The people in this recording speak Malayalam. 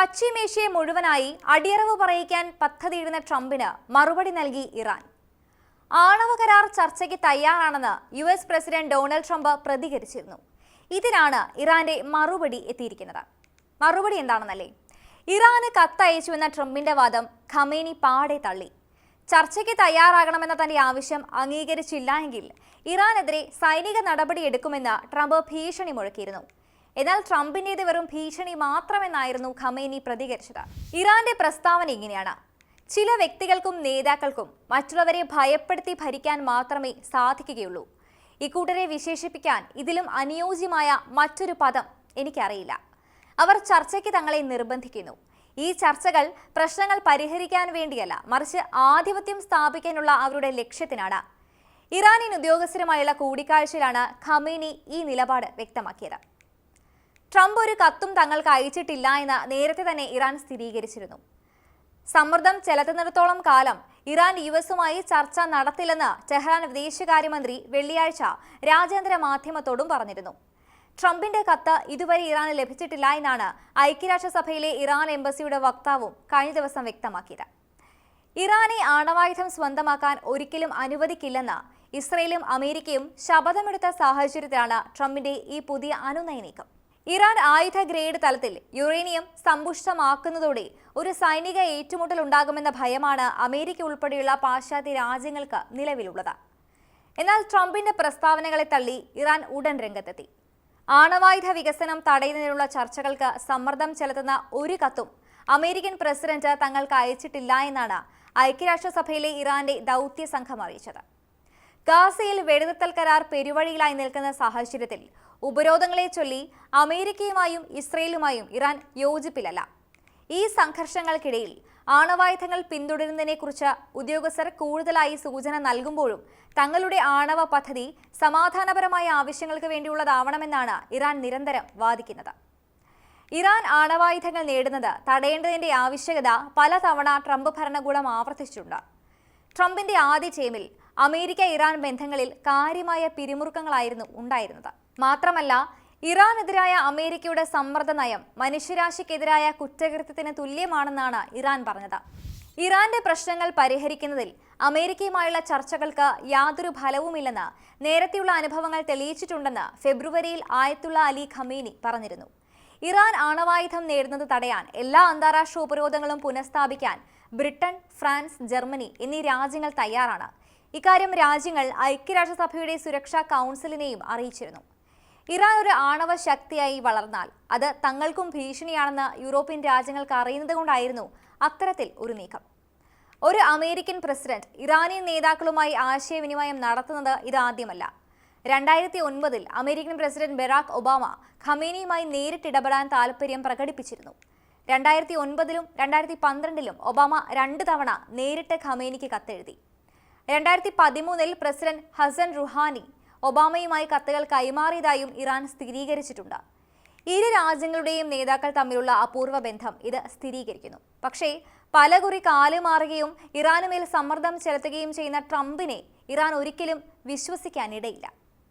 പശ്ചിമേഷ്യയെ മുഴുവനായി അടിയറവ് പറയിക്കാൻ പദ്ധതിയിടുന്ന ട്രംപിന് മറുപടി നൽകി ഇറാൻ. ആണവ കരാർ ചർച്ചയ്ക്ക് തയ്യാറാണെന്ന് U S president Donald Trump പ്രതികരിച്ചിരുന്നു. ഇതിനാണ് ഇറാന്റെ മറുപടി എത്തിയിരിക്കുന്നത്. മറുപടി എന്താണെന്നല്ലേ? ഇറാന് കത്തയച്ചുവെന്ന ട്രംപിന്റെ വാദം ഖമേനി പാടെ തള്ളി. ചർച്ചയ്ക്ക് തയ്യാറാകണമെന്ന തന്റെ ആവശ്യം അംഗീകരിച്ചില്ല എങ്കിൽ ഇറാനെതിരെ സൈനിക നടപടിയെടുക്കുമെന്ന് ട്രംപ് ഭീഷണി മുഴക്കിയിരുന്നു. എന്നാൽ ട്രംപിന്റേത് വെറും ഭീഷണി മാത്രമെന്നായിരുന്നു ഖമേനി പ്രതികരിച്ചത്. ഇറാന്റെ പ്രസ്താവന ഇങ്ങനെയാണ്. ചില വ്യക്തികൾക്കും നേതാക്കൾക്കും മറ്റുള്ളവരെ ഭയപ്പെടുത്തി ഭരിക്കാൻ മാത്രമേ സാധിക്കുകയുള്ളൂ. ഇക്കൂട്ടരെ വിശേഷിപ്പിക്കാൻ ഇതിലും അനുയോജ്യമായ മറ്റൊരു പദം എനിക്കറിയില്ല. അവർ ചർച്ചയ്ക്ക് തങ്ങളെ നിർബന്ധിക്കുന്നു. ഈ ചർച്ചകൾ പ്രശ്നങ്ങൾ പരിഹരിക്കാൻ വേണ്ടിയല്ല മറിച്ച് ആധിപത്യം സ്ഥാപിക്കാനുള്ള അവരുടെ ലക്ഷ്യത്തിനാണ്. ഇറാനിയൻ ഉദ്യോഗസ്ഥരുമായുള്ള കൂടിക്കാഴ്ചയിലാണ് ഖമേനി ഈ നിലപാട് വ്യക്തമാക്കിയത്. ട്രംപ് ഒരു കത്തും തങ്ങൾക്ക് അയച്ചിട്ടില്ല എന്ന് നേരത്തെ തന്നെ ഇറാൻ സ്ഥിരീകരിച്ചിരുന്നു. സമ്മർദ്ദം ചെലുത്തുന്നിടത്തോളം കാലം ഇറാൻ യു എസുമായി ചർച്ച നടത്തില്ലെന്ന് ടെഹ്റാൻ വിദേശകാര്യമന്ത്രി വെള്ളിയാഴ്ച രാജ്യാന്തര മാധ്യമത്തോടും പറഞ്ഞിരുന്നു. ട്രംപിന്റെ കത്ത് ഇതുവരെ ഇറാന് ലഭിച്ചിട്ടില്ല എന്നാണ് ഐക്യരാഷ്ട്രസഭയിലെ ഇറാൻ എംബസിയുടെ വക്താവും കഴിഞ്ഞ ദിവസം വ്യക്തമാക്കിയത്. ഇറാനെ ആണവായുധം സ്വന്തമാക്കാൻ ഒരിക്കലും അനുവദിക്കില്ലെന്ന് ഇസ്രയേലും അമേരിക്കയും ശപഥമെടുത്ത സാഹചര്യത്തിലാണ് ട്രംപിന്റെ ഈ പുതിയ അനുനയ നീക്കം. ഇറാൻ ആയുധ ഗ്രേഡ് തലത്തിൽ യുറേനിയം സമ്പുഷ്ടമാക്കുന്നതോടെ ഒരു സൈനിക ഏറ്റുമുട്ടൽ ഉണ്ടാകുമെന്ന ഭയമാണ് അമേരിക്ക ഉൾപ്പെടെയുള്ള പാശ്ചാത്യ രാജ്യങ്ങൾക്ക് നിലവിലുള്ളത്. എന്നാൽ ട്രംപിന്റെ പ്രസ്താവനകളെ തള്ളി ഇറാൻ ഉടൻ രംഗത്തെത്തി. ആണവായുധ വികസനം തടയുന്നതിനുള്ള ചർച്ചകൾക്ക് സമ്മർദ്ദം ചെലുത്തുന്ന ഒരു കത്തും അമേരിക്കൻ പ്രസിഡന്റ് തങ്ങൾക്ക് അയച്ചിട്ടില്ല എന്നാണ് ഐക്യരാഷ്ട്രസഭയിലെ ഇറാന്റെ ദൗത്യ സംഘം അറിയിച്ചത്. ഗാസയിൽ വെടിനിർത്തൽ കരാർ പെരുവഴിയിലായി നിൽക്കുന്ന സാഹചര്യത്തിൽ ഉപരോധങ്ങളെ ചൊല്ലി അമേരിക്കയുമായും ഇസ്രയേലുമായും ഇറാൻ യോജിപ്പിലല്ല. ഈ സംഘർഷങ്ങൾക്കിടയിൽ ആണവായുധങ്ങൾ പിന്തുടരുന്നതിനെക്കുറിച്ച് ഉദ്യോഗസ്ഥർ കൂടുതലായി സൂചന നൽകുമ്പോഴും തങ്ങളുടെ ആണവ പദ്ധതി സമാധാനപരമായ ആവശ്യങ്ങൾക്ക് വേണ്ടിയുള്ളതാവണമെന്നാണ് ഇറാൻ നിരന്തരം വാദിക്കുന്നത്. ഇറാൻ ആണവായുധങ്ങൾ നേടുന്നത് തടയേണ്ടതിന്റെ ആവശ്യകത പലതവണ ട്രംപ് ഭരണകൂടം ആവർത്തിച്ചിട്ടുണ്ട്. ട്രംപിന്റെ ആദ്യ ചേമിൽ അമേരിക്ക ഇറാൻ ബന്ധങ്ങളിൽ കാര്യമായ പിരിമുറുക്കങ്ങളായിരുന്നു ഉണ്ടായിരുന്നത്. മാത്രമല്ല ഇറാനെതിരായ അമേരിക്കയുടെ സമ്മർദ്ദ നയം മനുഷ്യരാശിക്കെതിരായ കുറ്റകൃത്യത്തിന് തുല്യമാണെന്നാണ് ഇറാൻ പറഞ്ഞത്. ഇറാന്റെ പ്രശ്നങ്ങൾ പരിഹരിക്കുന്നതിൽ അമേരിക്കയുമായുള്ള ചർച്ചകൾക്ക് യാതൊരു ഫലവുമില്ലെന്ന് നേരത്തെയുള്ള അനുഭവങ്ങൾ തെളിയിച്ചിട്ടുണ്ടെന്ന് ഫെബ്രുവരിയിൽ ആയത്തുള്ള അലി ഖമീനി പറഞ്ഞിരുന്നു. ഇറാൻ ആണവായുധം നേടുന്നത് തടയാൻ എല്ലാ അന്താരാഷ്ട്ര ഉപരോധങ്ങളും പുനഃസ്ഥാപിക്കാൻ ബ്രിട്ടൻ ഫ്രാൻസ് ജർമ്മനി എന്നീ രാജ്യങ്ങൾ തയ്യാറാണ്. ഇക്കാര്യം രാജ്യങ്ങൾ ഐക്യരാഷ്ട്രസഭയുടെ സുരക്ഷാ കൗൺസിലിനെയും അറിയിച്ചിരുന്നു. ഇറാൻ ഒരു ആണവ ശക്തിയായി വളർന്നാൽ അത് തങ്ങൾക്കും ഭീഷണിയാണെന്ന് യൂറോപ്യൻ രാജ്യങ്ങൾക്ക് അറിയുന്നത് കൊണ്ടായിരുന്നു അത്തരത്തിൽ ഒരു നീക്കം. ഒരു അമേരിക്കൻ പ്രസിഡന്റ് ഇറാനിയൻ നേതാക്കളുമായി ആശയവിനിമയം നടത്തുന്നത് ഇതാദ്യമല്ല രണ്ടായിരത്തി ഒൻപതിൽ അമേരിക്കൻ പ്രസിഡന്റ് ബെറാക് ഒബാമ ഖമേനിയുമായി നേരിട്ടിടപെടാൻ താല്പര്യം പ്രകടിപ്പിച്ചിരുന്നു. രണ്ടായിരത്തി ഒൻപതിലും രണ്ടായിരത്തി പന്ത്രണ്ടിലും ഒബാമ രണ്ട് തവണ നേരിട്ട് ഖമേനിക്ക് കത്തെഴുതി. രണ്ടായിരത്തി പതിമൂന്നിൽ പ്രസിഡന്റ് ഹസൻ റുഹാനി ഒബാമയുമായി കത്തുകൾ കൈമാറിയതായും ഇറാൻ സ്ഥിരീകരിച്ചിട്ടുണ്ട്. ഇരു രാജ്യങ്ങളുടെയും നേതാക്കൾ തമ്മിലുള്ള അപൂർവ ബന്ധം ഇത് സ്ഥിരീകരിക്കുന്നു. പക്ഷേ പലകുറി കാലുമാറുകയും ഇറാനുമേൽ സമ്മർദ്ദം ചെലുത്തുകയും ചെയ്യുന്ന ട്രംപിനെ ഇറാൻ ഒരിക്കലും വിശ്വസിക്കാനിടയില്ല.